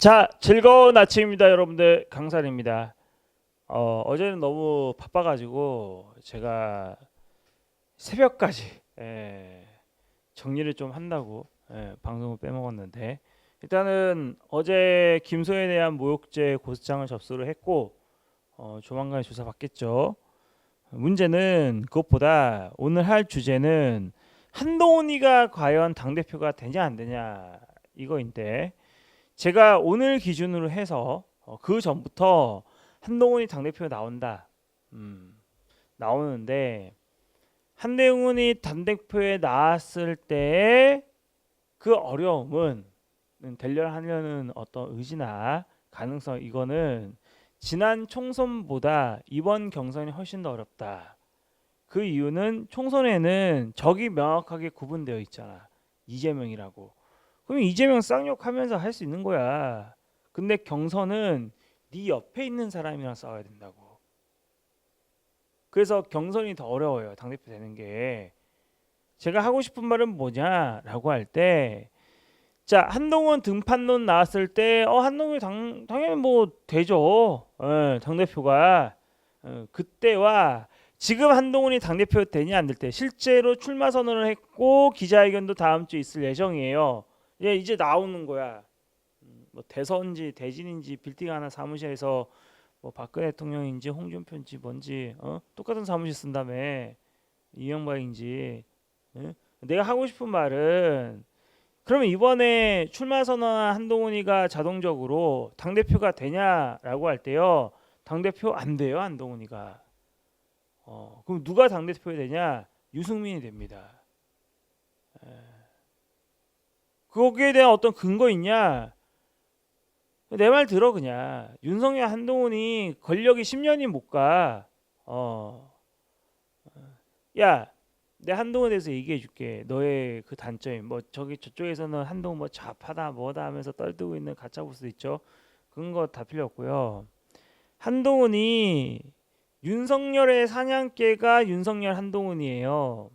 자, 즐거운 아침입니다, 여러분들. 강산입니다. 어, 어제는 너무 바빠가지고 제가 새벽까지 예, 정리를 좀 한다고 예, 방송을 빼먹었는데 일단은 어제 김소연에 대한 모욕죄 고소장을 접수를 했고 어, 조만간 조사 받겠죠. 문제는 그것보다 오늘 할 주제는 한동훈이가 과연 당 대표가 되냐 안 되냐 이거인데 제가 오늘 기준으로 해서 어, 그 전부터 한동훈이 당 대표 나온다. 음, 나오는데 한동훈이 당 대표에 나왔을 때의 그 어려움은 대련하려는 어떤 의지나 가능성 이거는 지난 총선보다 이번 경선이 훨씬 더 어렵다. 그 이유는 총선에는 적이 명확하게 구분되어 있잖아. 이재명이라고. 그럼 이재명 쌍욕하면서 할 수 있는 거야. 근데 경선은 네 옆에 있는 사람이랑 싸워야 된다고. 그래서 경선이 더 어려워요. 당대표 되는 게. 제가 하고 싶은 말은 뭐냐라고 할 때, 자 한동훈 등판론 나왔을 때, 어 한동훈이 당 당연히 뭐 되죠. 어, 당 대표가 어, 그때와 지금 한동훈이 당 대표 되냐 안 될 때, 실제로 출마 선언을 했고 기자회견도 다음 주에 있을 예정이에요. 예, 이제 나오는 거야. 음, 뭐 대선인지 대진인지 빌딩 하나 사무실에서 뭐 박근혜 대통령인지 홍준표인지 뭔지 어? 똑같은 사무실 쓴다며 이명박인지 예? 내가 하고 싶은 말은 그러면 이번에 출마 선언한 한동훈이가 자동적으로 당 대표가 되냐라고 할 때요 당 대표 안 돼요 한동훈이가 어, 그럼 누가 당 대표가 되냐 유승민이 됩니다. 거기에 대한 어떤 근거 있냐? 내 말 들어 그냥 윤석열 한동훈이 권력이 10년이 못 가. 어. 야, 내 한동훈에 대해서 얘기해 줄게. 너의 그 단점이 뭐 저기 저쪽에서는 한동훈 뭐 좌파다 뭐다 하면서 떨뜨고 있는 가짜 보스 있죠. 그런 거 다 필요 없고요. 한동훈이 윤석열의 사냥개가 윤석열 한동훈이에요.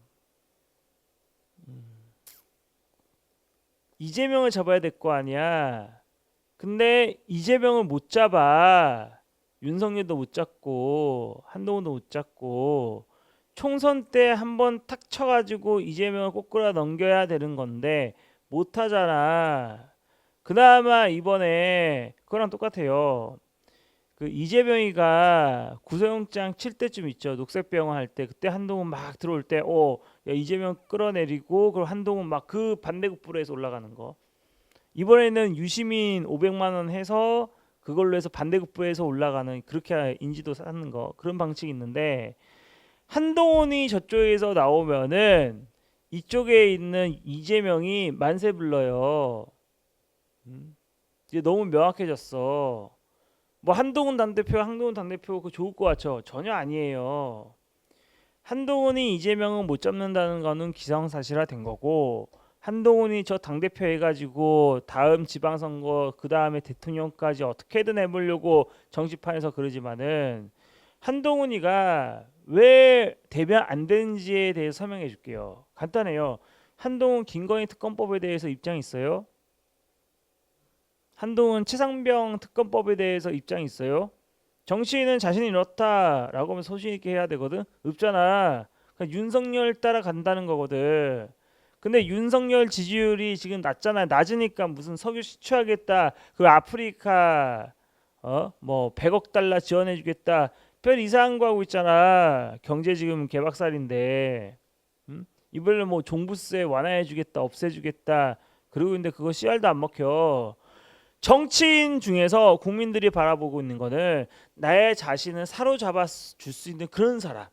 이재명을 잡아야 될 거 아니야. 근데 이재명을 못 잡아. 윤석열도 못 잡고 한동훈도 못 잡고 총선 때 한 번 탁 쳐가지고 이재명을 꼬꾸라 넘겨야 되는 건데 못 하잖아. 그나마 이번에 그거랑 똑같아요. 그 이재명이가 구속영장 칠 때쯤 있죠. 녹색병원 할 때 그때 한동훈 막 들어올 때, 어, 야 이재명 끌어내리고 그리고 한동훈 막 그 반대급부로해서 올라가는 거. 이번에는 유시민 500만 원 해서 그걸로 해서 반대급부에서 올라가는 그렇게 인지도 쌓는 거 그런 방식이 있는데 한동훈이 저쪽에서 나오면은 이쪽에 있는 이재명이 만세 불러요. 음? 이제 너무 명확해졌어. 뭐 한동훈 당대표, 한동훈 당대표 그 좋을 것 같죠? 전혀 아니에요. 한동훈이 이재명은 못 잡는다는 거는 기상사실화 된 거고 한동훈이 저 당대표 해가지고 다음 지방선거 그 다음에 대통령까지 어떻게든 해보려고 정치판에서 그러지만은 한동훈이가 왜 대변 안 되는지에 대해서 설명해 줄게요. 간단해요. 한동훈 김건희 특검법에 대해서 입장 있어요? 한동훈 최상병 특검법에 대해서 입장 있어요? 정치인은 자신이 이렇다라고 하면 소신 있게 해야 되거든. 없잖아. 윤석열 따라간다는 거거든. 근데 윤석열 지지율이 지금 낮잖아. 낮으니까 무슨 석유 시추하겠다. 그 아프리카 어뭐 100억 달러 지원해 주겠다. 별 이상한 거 하고 있잖아. 경제 지금 개박살인데. 음? 이번에 뭐 종부세 완화해 주겠다. 없애 주겠다. 그러고 있는데 그거 씨알도 안 먹혀. 정치인 중에서 국민들이 바라보고 있는 거는 나의 자신을 사로잡아 줄 수 있는 그런 사람,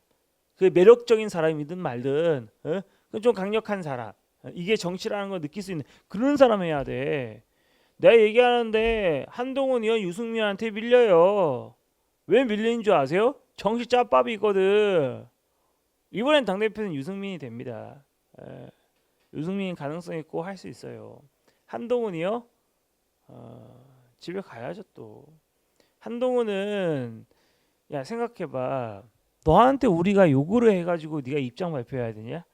그 매력적인 사람이든 말든, 어? 좀 강력한 사람, 이게 정치라는 걸 느낄 수 있는 그런 사람 해야 돼. 내가 얘기하는데 한동훈이요 유승민한테 밀려요. 왜 밀리는 줄 아세요? 정치 짜밥이거든. 이번엔 당 대표는 유승민이 됩니다. 에, 유승민 가능성 있고 할 수 있어요. 한동훈이요? 어, 집에 가야죠 또. 한동훈은 야 생각해봐. 너한테 우리가 요구를 해가지고 네가 입장 발표해야 되냐?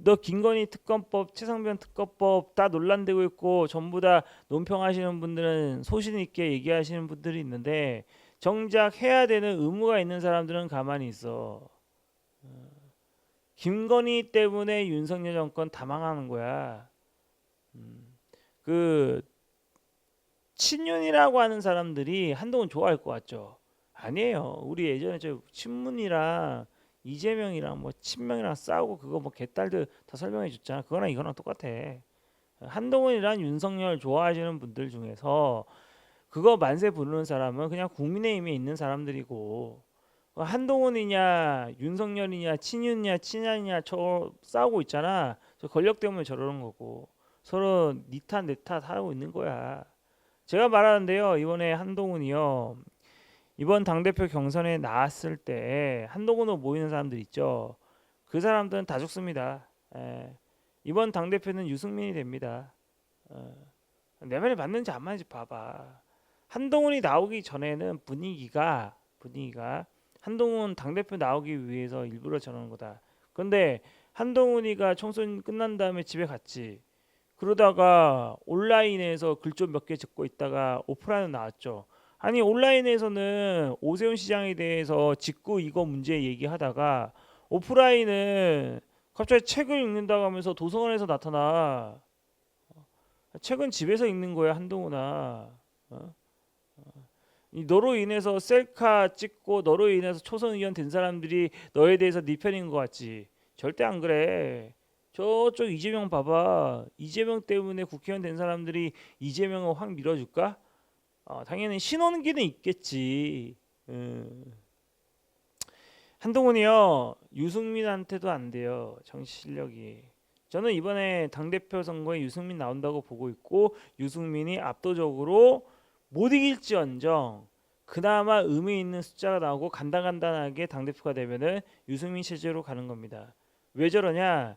너 김건희 특검법, 최상병 특검법 다 논란되고 있고 전부 다 논평하시는 분들은 소신 있게 얘기하시는 분들이 있는데 정작 해야 되는 의무가 있는 사람들은 가만히 있어. 어, 김건희 때문에 윤석열 정권 다 망하는 거야. 음, 그 친윤이라고 하는 사람들이 한동훈 좋아할 것 같죠. 아니에요. 우리 예전에 저 친문이랑 이재명이랑 뭐 친명이랑 싸우고 그거 뭐 개딸들 다 설명해 줬잖아. 그거랑 이거랑 똑같아. 한동훈이랑 윤석열 좋아하시는 분들 중에서 그거 만세 부르는 사람은 그냥 국민의힘에 있는 사람들이고 한동훈이냐 윤석열이냐 친윤이냐 친한이냐 저 싸우고 있잖아. 저 권력 때문에 저러는 거고 서로 니탓 내탓 하고 있는 거야. 제가 말하는데요. 이번에 한동훈이요. 이번 당대표 경선에 나왔을 때 한동훈으로 모이는 사람들 있죠. 그 사람들은 다 죽습니다. 예. 이번 당대표는 유승민이 됩니다. 어. 내 말이 맞는지 안 맞는지 봐봐. 한동훈이 나오기 전에는 분위기가 분위기가 한동훈 당대표 나오기 위해서 일부러 저러는 거다. 근데 한동훈이가 총선 끝난 다음에 집에 갔지. 그러다가 온라인에서 글 좀 몇 개 적고 있다가 오프라인 나왔죠. 아니 온라인에서는 오세훈 시장에 대해서 직구 이거 문제 얘기하다가 오프라인은 갑자기 책을 읽는다고 하면서 도서관에서 나타나. 책은 집에서 읽는 거야 한동훈아. 어? 이 너로 인해서 셀카 찍고 너로 인해서 초선 의원 된 사람들이 너에 대해서 네 편인 것 같지. 절대 안 그래. 저쪽 이재명 봐봐. 이재명 때문에 국회의원 된 사람들이 이재명을 확 밀어줄까? 어, 당연히 신원기는 있겠지. 음. 한동훈이요 유승민한테도 안 돼요 정치 실력이. 저는 이번에 당 대표 선거에 유승민 나온다고 보고 있고 유승민이 압도적으로 못 이길지언정 그나마 의미 있는 숫자가 나오고 간단간단하게 당 대표가 되면은 유승민 체제로 가는 겁니다. 왜 저러냐?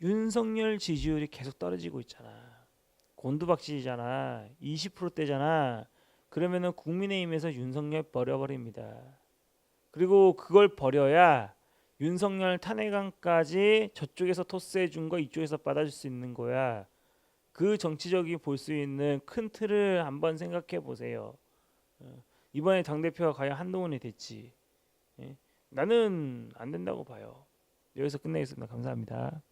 윤석열 지지율이 계속 떨어지고 있잖아. 곤두박질이잖아. 20%대잖아. 그러면은 국민의힘에서 윤석열 버려버립니다. 그리고 그걸 버려야 윤석열 탄핵안까지 저쪽에서 토스해 준 거 이쪽에서 받아줄 수 있는 거야. 그 정치적이 볼수 있는 큰 틀을 한번 생각해 보세요. 어, 이번에 당 대표가 과연 한동훈이 됐지? 예? 나는 안 된다고 봐요. 여기서 끝내겠습니다. 감사합니다.